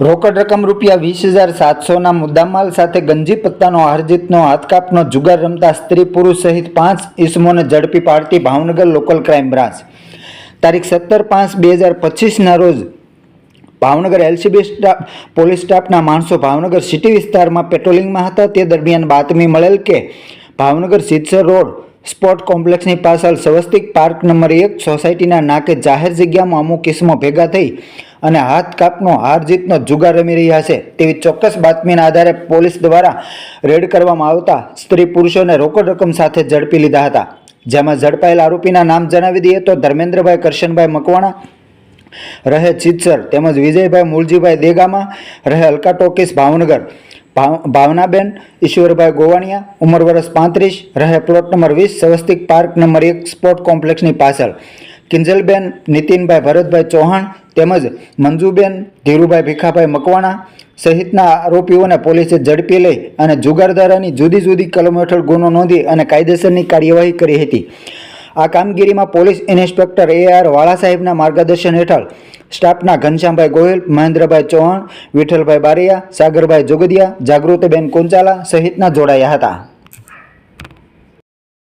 રોકડ રકમ રૂપિયા વીસ હજાર સાતસોના મુદ્દામાલ સાથે ગંજી પત્તાનો હારજીતનો હાથકાપનો જુગાર રમતા સ્ત્રી પુરુષ સહિત પાંચ ઈસમોને ઝડપી પાડતી ભાવનગર લોકલ ક્રાઇમ બ્રાન્ચ. તારીખ સત્તર પાંચ બે હજાર પચીસના રોજ ભાવનગર એલસીબી સ્ટાફ પોલીસ સ્ટાફના માણસો ભાવનગર સિટી વિસ્તારમાં પેટ્રોલિંગમાં હતા. તે દરમિયાન બાતમી મળેલ કે ભાવનગર સિદ્ધસર રોડ સ્પોર્ટ કોમ્પ્લેક્સની પાછળ સ્વસ્તિક પાર્ક નંબર એક સોસાયટીના નાકે જાહેર જગ્યામાં અમુક કિસ્મો ભેગા થઈ અને હાથ કાપનો, હાર જીતનો જુગાર રમી રહ્યા છે. તેવી ચોક્કસ બાતમીના આધારે પોલીસ દ્વારા રેડ કરવામાં આવતા સ્ત્રી પુરુષોને રોકડ રકમ સાથે ઝડપી લીધા હતા. જેમાં ઝડપાયેલ આરોપીના નામ જણાવી દઈએ તો ધર્મેન્દ્રભાઈ કરશનભાઈ મકવાણા, રહે ચિત્સર, તેમજ વિજયભાઈ મૂળજીભાઈ દેગામા, રહે અલકા ટોકીસ ભાવનગર, ભાવ- ભાવનાબેન, ઈશ્વરભાઈ ગોવાણિયા, ઉંમર વર્ષ પાંત્રીસ, રહે પ્લોટ નંબર વીસ, સ્વસ્તિક પાર્ક નંબર એક સ્પોર્ટ કોમ્પ્લેક્સની પાછળ. કિંજલબેન, નીતિનભાઈ ભરતભાઈ ચૌહાણ તેમજ મંજુબેન, ધીરુભાઈ ભીખાભાઈ મકવાણા સહિતના આરોપીઓને પોલીસે ઝડપી લઈ અને જુગારધારાની જુદી જુદી કલમો હેઠળ ગુનો નોંધી અને કાયદેસરની કાર્યવાહી કરી હતી. આ કામગીરીમાં પોલીસ ઇન્સ્પેક્ટર એ આર વાળા સાહેબના માર્ગદર્શન હેઠળ સ્ટાફના ઘનશ્યામભાઈ ગોહિલ, મહેન્દ્રભાઈ ચૌહાણ, વિઠ્ઠલભાઈ બારિયા, સાગરભાઈ જોગદિયા, જાગૃતિબેન કુંચાલા સહિતના જોડાયા હતા.